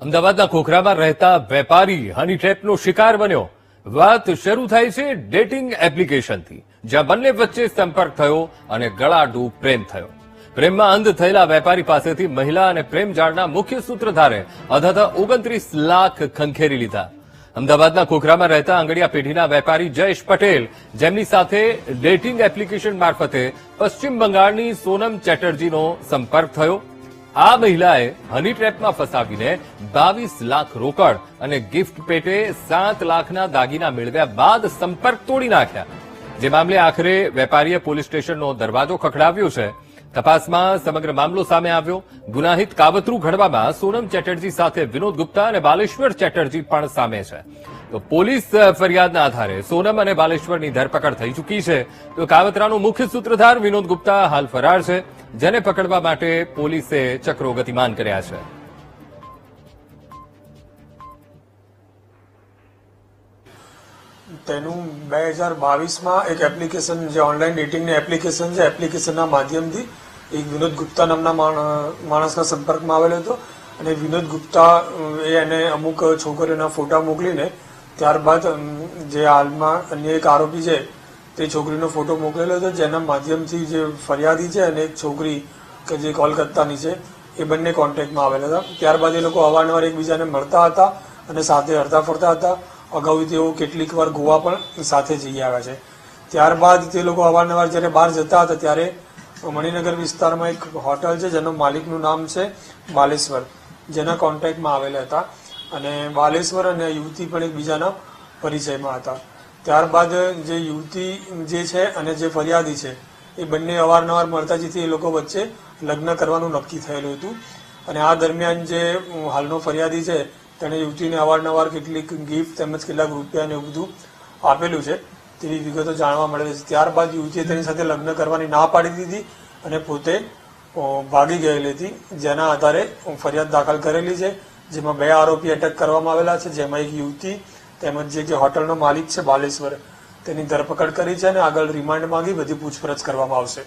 અમદાવાદના ખોખરામાં રહેતા વેપારી હની ટ્રેપનો શિકાર બન્યો. વાત શરૂ થાય છે ડેટિંગ એપ્લિકેશનથી, જ્યાં બંને વચ્ચે સંપર્ક થયો અને ગળાડૂબ પ્રેમ થયો. પ્રેમમાં અંધ થયેલા વેપારી પાસેથી મહિલા અને પ્રેમ જાળના મુખ્ય સૂત્રધારે અધધ ઓગણત્રીસ લાખ ખંખેરી લીધા. અમદાવાદના ખોખરામાં રહેતા આંગડિયા પેઢીના વેપારી જયેશ પટેલ, જેમની સાથે ડેટિંગ એપ્લિકેશન મારફતે પશ્ચિમ બંગાળની સોનમ ચેટર્જીનો સંપર્ક થયો. આ મહિલાએ હની ટ્રેપમાં ફસાવીને બાવીસ લાખ રોકડ અને ગિફ્ટ પેટે સાત લાખના દાગીના મેળવ્યા બાદ સંપર્ક તોડી નાખ્યા. જે મામલે આખરે વેપારીએ પોલીસ સ્ટેશનનો દરવાજો ખખડાવ્યો છે. તપાસમાં સમગ્ર મામલો સામે આવ્યો. ગુનાહિત કાવતરું ઘડવામાં સોનમ ચેટર્જી સાથે વિનોદ ગુપ્તા અને બાલેશ્વર ચેટર્જી પણ સામે છે. તો પોલીસ ફરિયાદના આધારે સોનમ અને બાલેશ્વરની ધરપકડ થઈ ચૂકી છે. તો કાવતરાનો મુખ્ય સૂત્રધાર વિનોદ ગુપ્તા હાલ ફરાર છે. જેને પકડવા માટે પોલીસે ચક્રો ગતિમાન કર્યા છે. તેનું બે હજાર બાવીસમાં એક એપ્લિકેશન જે ઓનલાઈન ડેટિંગની એપ્લિકેશન છે એપ્લિકેશનના માધ્યમથી એક વિનોદ ગુપ્તા નામના માણ- માણસના સંપર્કમાં આવેલો હતો. અને વિનોદ ગુપ્તા એને અમુક છોકરીઓના ફોટા મોકલીને ત્યારબાદ જે હાલમાં અન્ય એક આરોપી છે તે છોકરીનો ફોટો મોકલેલો હતો, જેના માધ્યમથી જે ફરિયાદી છે અને એક છોકરી કે જે કોલકાતાની છે, એ બંને કોન્ટેક્ટમાં આવેલા હતા. ત્યારબાદ એ લોકો અવારનવાર એકબીજાને મળતા હતા અને સાથે હરતા ફરતા હતા. અગાઉ તેઓ કેટલીક વાર ગોવા પણ સાથે જઈ આવ્યા છે. ત્યારબાદ તે લોકો અવારનવાર જ્યારે બહાર જતા હતા, ત્યારે મણિનગર વિસ્તારમાં એક હોટલ છે, જેનું માલિકનું નામ છે બાલેશ્વર, જેના કોન્ટેક્ટમાં આવેલા હતા. અને બાલેશ્વર અને યુવતી પણ એકબીજાના પરિચયમાં હતા. ત્યારબાદ જે યુવતી જે છે અને જે ફરિયાદી છે, એ બંને અવારનવાર મળતા જેથી એ લોકો વચ્ચે લગ્ન કરવાનું નક્કી થયેલું હતું. અને આ દરમિયાન જે હાલનો ફરિયાદી છે, તેણે યુવતીને અવારનવાર કેટલીક ગિફ્ટ તેમજ કેટલાક રૂપિયા ને એવું બધું આપેલું છે, તેવી વિગતો જાણવા મળે છે. ત્યારબાદ યુવતીએ તેની સાથે લગ્ન કરવાની ના પાડી દીધી અને પોતે ભાગી ગયેલી હતી. જેના આધારે ફરિયાદ દાખલ કરેલી છે, જેમાં બે આરોપી અટક કરવામાં આવેલા છે. જેમાં એક યુવતી તેમજ જે જે હોટલનો માલિક છે બાલેશ્વર, તેની ધરપકડ કરી છે અને આગળ રિમાન્ડ માંગી બધી પૂછપરછ કરવામાં આવશે.